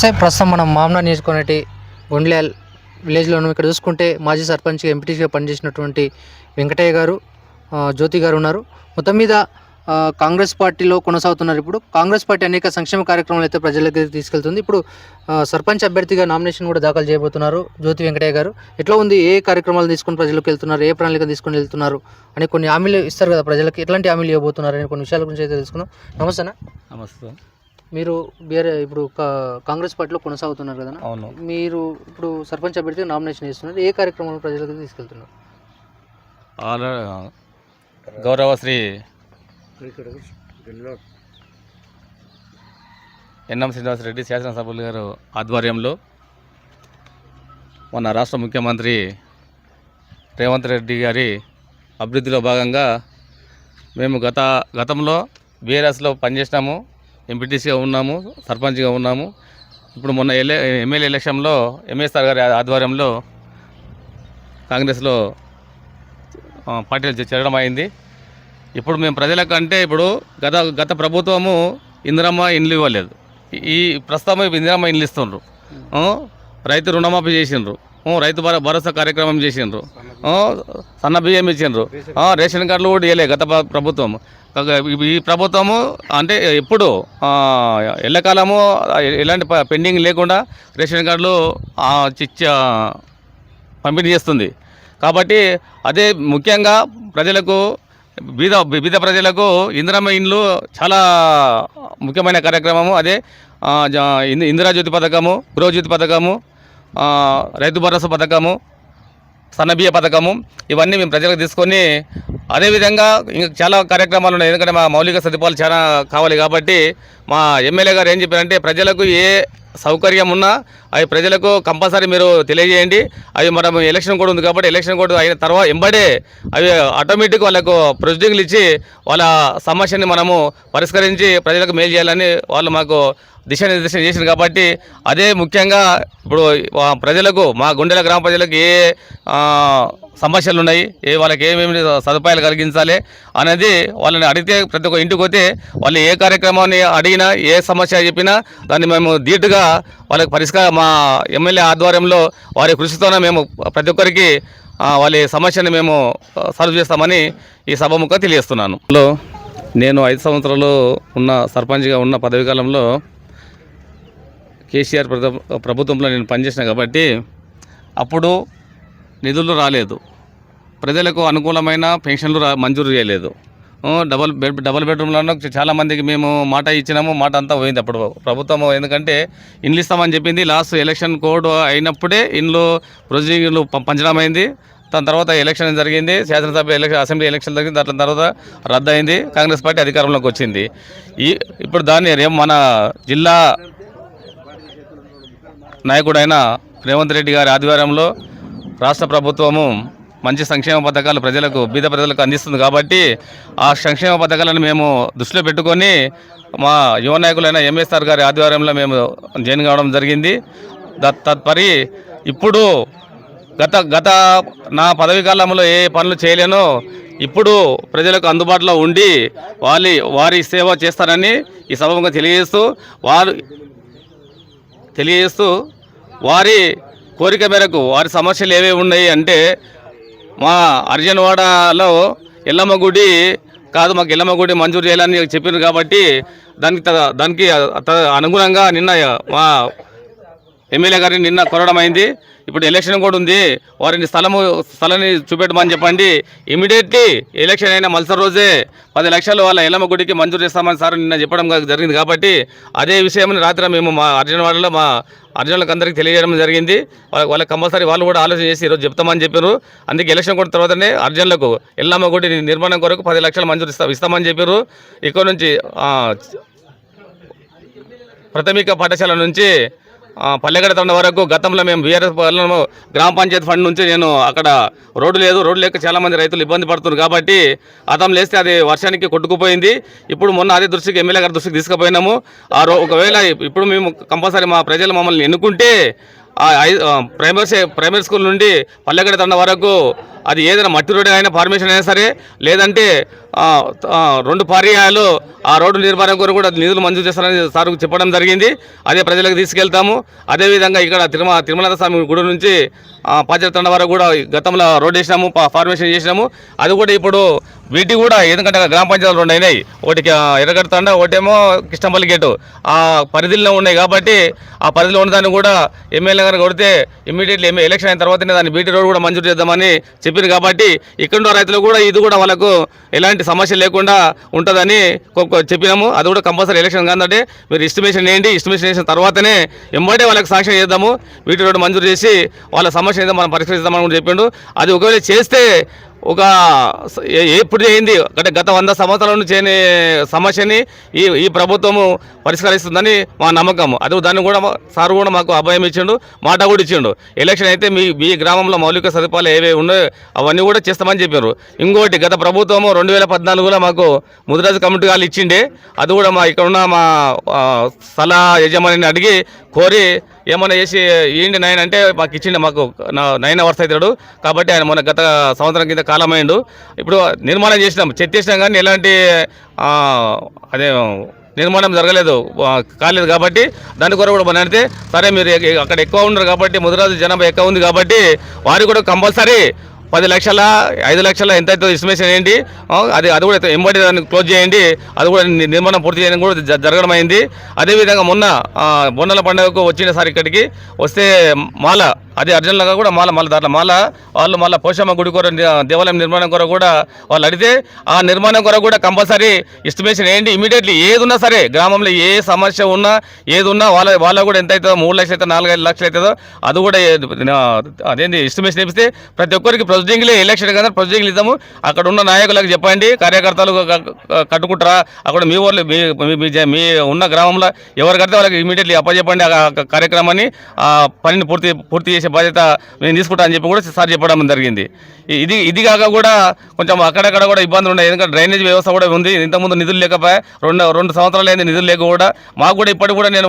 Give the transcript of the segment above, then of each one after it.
Sir ప్రస్తుతం మనం మామ్నా నియోజకవర్గటి విలేజ్లో విలేజ్లోను ఇక్కడ చూసుకుంటే మాజీ సర్పంచ్ ఎంపీటీసీగా పనిచేసినటువంటి వెంకటయ్య గారు జ్యోతి గారు ఉన్నారు. మొత్తం మీద కాంగ్రెస్ పార్టీలో కొనసాగుతున్నారు ఇప్పుడు. కాంగ్రెస్ పార్టీ అనేక సంక్షేమ కార్యక్రమాలు అయితే ప్రజలకు తీసుకెళ్తుంది. ఇప్పుడు సర్పంచ్ అభ్యర్థిగా నామినేషన్ కూడా దాఖలు చేయబోతున్నారు జ్యోతి వెంకటయ్య గారు. ఎట్లా ఉంది? ఏ కార్యక్రమాలు తీసుకొని ప్రజలకు వెళ్తున్నారు? ఏ ప్రణాళిక తీసుకొని వెళ్తున్నారు? అని కొన్ని హామీలు ఇస్తారు కదా ప్రజలకు. ఎట్లాంటి హామీలు ఇవ్వబోతున్నారు? అనే కొన్ని విషయాల గురించి అయితే తెలుసుకుందాం. నమస్తేనా నమస్తే మీరు బీఆర్ ఇప్పుడు కా- కాంగ్రెస్ పార్టీలో కొనసాగుతున్నారు కదా? అవును. మీరు ఇప్పుడు సర్పంచ్ అభ్యర్థిగా నామినేషన్ చేస్తున్నారు ఏ కార్యక్రమాలు ప్రజలకు తీసుకెళ్తున్నారు? గౌరవ శ్రీ ఎన్ఎం శ్రీనివాసరెడ్డి శాసనసభ్యులు గారు ఆధ్వర్యంలో మన రాష్ట్ర ముఖ్యమంత్రి రేవంత్ రెడ్డి గారి అభివృద్ధిలో భాగంగా మేము గత గతంలో బీఆర్ఎస్లో పనిచేసినాము. ఎంపీటీసీగా ఉన్నాము సర్పంచ్గా ఉన్నాము. ఇప్పుడు మొన్న ఎలే ఎమ్మెల్యే ఎలక్షన్లో ఎంఎస్ఆర్ గారి ఆధ్వర్యంలో కాంగ్రెస్లో పార్టీలు చేరడం అయింది. ఇప్పుడు మేము ప్రజలకంటే ఇప్పుడు గత గత ప్రభుత్వము ఇందిరమ్మ ఇండ్లు ఇవ్వలేదు. ఈ- ఈ ప్రస్తుతం ఇప్పుడు ఇందిరమ్మ ఇండ్లు ఇస్తుండ్రు. రైతు రుణమాఫీ చేసిండ్రు. రైతు భరోసా కార్యక్రమం చేసిండ్రు. సన్న బియ్యం ఇచ్చిండ్రు. రేషన్ కార్డులు కూడా ఇవ్వలే గత ప్రభుత్వం. ఈ- ప్రభుత్వము అంటే ఎప్పుడు ఎల్లకాలము ఎలాంటి పెండింగ్ లేకుండా రేషన్ కార్డులు పంపిణీ చేస్తుంది. కాబట్టి అదే ముఖ్యంగా ప్రజలకు బీద బీద ప్రజలకు ఇందిరమ్మ ఇండ్లు చాలా ముఖ్యమైన కార్యక్రమము. అదే జ- ఇందిరాజ్యోతి పథకము గృహజ్యోతి పథకము రైతు భరోసా పథకము సన్నబియ్య పథకము ఇవన్నీ మేము ప్రజలకు తీసుకొని అదేవిధంగా ఇంకా చాలా కార్యక్రమాలు ఉన్నాయి. ఎందుకంటే మా మౌలిక సదుపాయాలు చాలా కావాలి కాబట్టి మా ఎమ్మెల్యే గారు ఏం చెప్పారంటే ప్రజలకు ఏ సౌకర్యం ఉన్నా అవి ప్రజలకు కంపల్సరీ మీరు తెలియజేయండి. అవి మనం ఎలక్షన్ కూడా ఉంది కాబట్టి ఎలక్షన్ కూడా అయిన తర్వాత ఎంబడే అవి ఆటోమేటిక్ వాళ్ళకు ప్రొసీడింగ్లు ఇచ్చి వాళ్ళ సమస్యని మనము పరిష్కరించి ప్రజలకు మేలు చేయాలని వాళ్ళు మాకు దిశానిర్దేశం చేసింది కాబట్టి అదే ముఖ్యంగా ఇప్పుడు ప్రజలకు మా గుండెల గ్రామ ప్రజలకు ఏ సమస్యలు ఉన్నాయి ఏ వాళ్ళకి ఏమేమి సదుపాయాలు కలిగించాలి అనేది వాళ్ళని అడిగితే ప్రతి ఒక్క ఇంటికి పోతే వాళ్ళు ఏ కార్యక్రమాన్ని అడిగినా ఏ సమస్య చెప్పినా దాన్ని మేము ధీటుగా వాళ్ళకి పరిష్కారం మా ఎమ్మెల్యే ఆధ్వర్యంలో వారి కృషితోనే మేము ప్రతి ఒక్కరికి వాళ్ళ సమస్యని మేము సాల్వ్ చేస్తామని ఈ సభముఖంగా తెలియజేస్తున్నాను. లో నేను ఐదు సంవత్సరాలు ఉన్న సర్పంచ్గా ఉన్న పదవి కాలంలో కేసీఆర్ ప్రభుత్వంలో నేను పనిచేసిన కాబట్టి అప్పుడు నిధులు రాలేదు. ప్రజలకు అనుకూలమైన పెన్షన్లు రా మంజూరు చేయలేదు. డబల్ బెడ్ డబల్ బెడ్రూమ్లలో చాలామందికి మేము మాట ఇచ్చినాము మాట అంతా పోయింది అప్పుడు ప్రభుత్వం ఎందుకంటే ఇండ్లు ఇస్తామని చెప్పింది లాస్ట్ ఎలక్షన్ కోడ్ అయినప్పుడే ఇండ్లు ప్రొసీడింగ్లు పంచడమైంది పంచడం అయింది దాని తర్వాత ఎలక్షన్ జరిగింది శాసనసభ ఎలక్షన్ అసెంబ్లీ ఎలక్షన్ జరిగింది దాని తర్వాత రద్దు అయింది కాంగ్రెస్ పార్టీ అధికారంలోకి వచ్చింది. ఈ ఇప్పుడు దాన్ని మన జిల్లా నాయకుడైన రేవంత్ రెడ్డి గారి ఆధ్వర్యంలో రాష్ట్ర ప్రభుత్వము మంచి సంక్షేమ పథకాలు ప్రజలకు బీద ప్రజలకు అందిస్తుంది కాబట్టి ఆ సంక్షేమ పథకాలను మేము దృష్టిలో పెట్టుకొని మా యువ నాయకులైన ఎంఎస్ఆర్ గారి ఆధ్వర్యంలో మేము జాయిన్ కావడం జరిగింది. తత్- తత్పరి ఇప్పుడు గత గత నా పదవి కాలంలో ఏ పనులు చేయలేనో ఇప్పుడు ప్రజలకు అందుబాటులో ఉండి వాళ్ళ వారి సేవ చేస్తారని ఈ సభంగా తెలియజేస్తూ వారు తెలియజేస్తూ వారి కోరిక మేరకు వారి సమస్యలు ఏవేవి ఉన్నాయి అంటే మా అర్జన్వాడలో ఎల్లమ్మ గుడి కాదు మాకు ఎల్లమ్మ గుడి మంజూరు చేయాలని చెప్పారు కాబట్టి దానికి త- దానికి త- అనుగుణంగా నిన్న మా ఎమ్మెల్యే గారిని నిన్న కొరడం అయింది. ఇప్పుడు ఎలక్షన్ కూడా ఉంది. వారిని స్థలము స్థలాన్ని చూపెట్టమని చెప్పండి. ఇమీడియట్లీ ఎలక్షన్ అయిన మలసరి రోజే పది లక్షలు వాళ్ళ ఎల్లమ్మ గుడికి మంజూరు చేస్తామని సార్ నిన్న చెప్పడం జరిగింది కాబట్టి అదే విషయం రాత్రి మేము మా అర్జునవాడలో మా అర్జునులకు అందరికీ తెలియజేయడం జరిగింది. వాళ్ళ- వాళ్ళకి కంపల్సరీ వాళ్ళు కూడా ఆలోచన చేసి ఈరోజు చెప్తామని చెప్పారు. అందుకే ఎలక్షన్ కూడా తర్వాతనే అర్జునులకు ఎల్లమ్మ గుడి నిర్మాణం కొరకు పది లక్షలు మంజూరు ఇస్తా ఇస్తామని చెప్పారు. ఇక్కడ నుంచి ప్రాథమిక పాఠశాల నుంచి పల్లెగడ తండ వరకు గతంలో మేము బీఆర్ఎస్ గ్రామ పంచాయతీ ఫండ్ నుంచి నేను అక్కడ రోడ్డు లేదు రోడ్డు లేక చాలామంది రైతులు ఇబ్బంది పడుతున్నారు కాబట్టి అతం లేస్తే అది వర్షానికి కొట్టుకుపోయింది. ఇప్పుడు మొన్న అదే దృష్టికి ఎమ్మెల్యే గారి దృష్టికి తీసుకుపోయినాము. ఆ రో ఒకవేళ ఇప్పుడు మేము కంపల్సరీ మా ప్రజలు మమ్మల్ని ఎన్నుకుంటే ప్రైమరీ ప్రైమరీ స్కూల్ నుండి పల్లెగడ తండ వరకు అది ఏదైనా మట్టి రోడ్డు అయినా ఫార్మేషన్ అయినా సరే లేదంటే రెండు పర్యాయాలు ఆ రోడ్డు నిర్మాణం కొరకు కూడా నిధులు మంజూరు చేస్తారని సార్ చెప్పడం జరిగింది. అదే ప్రజలకు తీసుకెళ్తాము. అదేవిధంగా ఇక్కడ తిరుమల తిరుమల స్వామి గుడి నుంచి పాచరతండ వరకు కూడా గతంలో రోడ్ వేసినాము ఫార్మేషన్ చేసినాము. అది కూడా ఇప్పుడు వీటి కూడా ఎందుకంటే గ్రామ పంచాయతీలు రెండు అయినాయి. ఒకటి ఎర్రగడతండ ఒకటేమో కృష్ణపల్లి గేటు. ఆ పరిధిలో ఉన్నాయి కాబట్టి ఆ పరిధిలో ఉన్న దాన్ని కూడా ఎమ్మెల్యే గారు కొడితే ఇమ్మీడియట్లీ ఎలక్షన్ అయిన తర్వాతనే దాన్ని బీటీ రోడ్ కూడా మంజూరు చేద్దామని చెప్పింది కాబట్టి ఇక్కడ రైతులు కూడా ఇది కూడా వాళ్ళకు ఎలాంటి సమస్య లేకుండా ఉంటుందని చెప్పినాము. అది కూడా కంపల్సరీ ఎలక్షన్ కాదంటే మీరు ఎస్టిమేషన్ వేయండి. ఎస్టిమేషన్ చేసిన తర్వాతనే ఎంబడే వాళ్ళకి సాక్ష్యం చేద్దాము. వీటి రోడ్డు మంజూరు చేసి వాళ్ళ సమస్య ఏదో మనం పరిష్కరిస్తామని కూడా చెప్పిండు. అది ఒకవేళ చేస్తే ఒక ఎప్పుడు చేయింది? అంటే గత వంద సంవత్సరాల నుంచి చేయని సమస్యని ఈ ఈ ప్రభుత్వము పరిష్కరిస్తుందని మా నమ్మకం అది దాన్ని కూడా సార్ కూడా మాకు అభయం ఇచ్చిండు మాట కూడా ఇచ్చిండు. ఎలక్షన్ అయితే మీ మీ గ్రామంలో మౌలిక సదుపాయాలు ఏవే ఉన్నాయో అవన్నీ కూడా చేస్తామని చెప్పారు. ఇంకోటి గత ప్రభుత్వము రెండు వేల పద్నాలుగులో మాకు ముదిరాజు కమిటీ వాళ్ళు ఇచ్చిండే. అది కూడా మా ఇక్కడ ఉన్న మా సలహా స్థల యజమానిని అడిగి కోరి ఏమన్నా చేసి ఏంటి నైన్ అంటే మాకు ఇచ్చిండే మాకు నైన్ అవర్స్ అవుతాడు కాబట్టి ఆయన మొన్న గత సంవత్సరం కింద కాలమైండు ఇప్పుడు నిర్మాణం చేసినాం చెత్తేసినాం కానీ ఎలాంటి అదే నిర్మాణం జరగలేదు కాలేదు కాబట్టి దాని కొరకు కూడా మనం అంటే సరే మీరు అక్కడ ఎక్కువ ఉన్నారు కాబట్టి ముదిరాజు జనాభా ఎక్కువ ఉంది కాబట్టి వారికి కూడా కంపల్సరీ పది లక్షల ఐదు లక్షల ఎంత అయితే ఎస్టిమేషన్ ఏంటి అది అది కూడా ఎంబడి దాన్ని క్లోజ్ చేయండి అది కూడా నిర్మాణం పూర్తి చేయడం కూడా జ- జరగడం అయింది. అదేవిధంగా మొన్న బొన్నల పండుగకు వచ్చినసారి ఇక్కడికి వస్తే మాల అది అర్జునులుగా కూడా మళ్ళీ మళ్ళీ దాంట్లో మాల వాళ్ళు మళ్ళీ పోషమ్మ గుడి కొర దేవాలయం నిర్మాణం కొరకు కూడా వాళ్ళు అడిగితే ఆ నిర్మాణం కొరకు కూడా కంపల్సరీ ఎస్టిమేషన్ ఏంటి ఇమీడియట్లీ. ఏది ఉన్నా సరే గ్రామంలో ఏ సమస్య ఉన్నా ఏది ఉన్నా వాళ్ళ వాళ్ళ కూడా ఎంత అవుతుందో మూడు లక్షలు అవుతుందో నాలుగైదు లక్షలు అవుతుందో అది కూడా అదేంటి ఎస్టిమేషన్ ఇస్తే ప్రతి ఒక్కరికి ప్రొసీడింగ్లే ఎలక్షన్ కదా ప్రొసీడింగ్లు ఇద్దాము. అక్కడ ఉన్న నాయకులకు చెప్పండి కార్యకర్తలు కట్టుకుంటారా? అక్కడ మీ వాళ్ళు మీ మీ- ఉన్న గ్రామంలో ఎవరు కడితే వాళ్ళకి ఇమీడియట్లీ అప్పచెప్పండి ఆ కార్యక్రమాన్ని. ఆ పనిని పూర్తి పూర్తి చేసి బాధ్యత నేను తీసుకుంటా అని చెప్పి కూడా సార్ చెప్పడం జరిగింది. ఇది ఇది కాక కూడా కొంచెం అక్కడక్కడ కూడా ఇబ్బందులు ఉన్నాయి. ఎందుకంటే డ్రైనేజ్ వ్యవస్థ కూడా ఉంది. ఇంతకుముందు నిధులు లేకపోయా రెండు రెండు సంవత్సరాలు అయింది నిధులు లేక కూడా. మాకు కూడా ఇప్పటికి కూడా నేను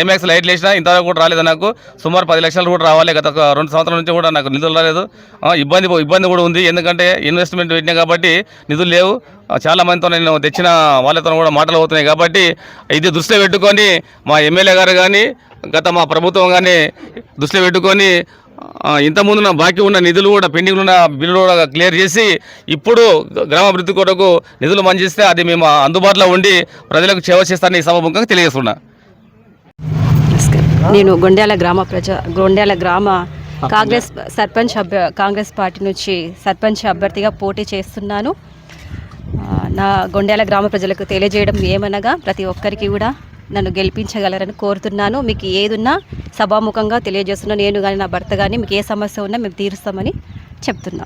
ఐమాక్స్ లైట్లు వేసినా ఇంతవరకు కూడా రాలేదు నాకు. సుమారు పది లక్షలు కూడా రావాలి. గత రెండు సంవత్సరాల నుంచి కూడా నాకు నిధులు రాలేదు. ఇబ్బంది ఇబ్బంది కూడా ఉంది. ఎందుకంటే ఇన్వెస్ట్మెంట్ పెట్టినా కాబట్టి నిధులు లేవు. చాలా మందితో నేను తెచ్చిన వాళ్ళతో కూడా మాటలు అవుతున్నాయి. కాబట్టి ఇది దృష్టిలో పెట్టుకొని మా ఎమ్మెల్యే గారు కానీ గత మా ప్రభుత్వం కానీ దృష్టిలో పెట్టుకొని ఇంతకుముందు నా బాకీ ఉన్న నిధులు కూడా పెండింగ్లు ఉన్న బిల్లులు కూడా క్లియర్ చేసి ఇప్పుడు గ్రామాభివృద్ధి కొరకు నిధులు మంచిస్తే అది మేము అందుబాటులో ఉండి ప్రజలకు సేవ చేస్తానని ఈ సభముఖంగా తెలియజేస్తున్నా. నేను గొండ్యాల గ్రామ ప్రజ గొండ్యాల గ్రామ కాంగ్రెస్ సర్పంచ్ అభ్య కాంగ్రెస్ పార్టీ నుంచి సర్పంచ్ అభ్యర్థిగా పోటీ చేస్తున్నాను. నా గొండ్యాల గ్రామ ప్రజలకు తెలియజేయడం ఏమనగా ప్రతి ఒక్కరికి కూడా నన్ను గెలిపించగలరని కోరుతున్నాను. మీకు ఏదున్నా సభాముఖంగా తెలియజేస్తున్నా నేను కానీ నా భర్త కానీ మీకు ఏ సమస్య ఉన్నా మేము తీరుస్తామని చెప్తున్నాను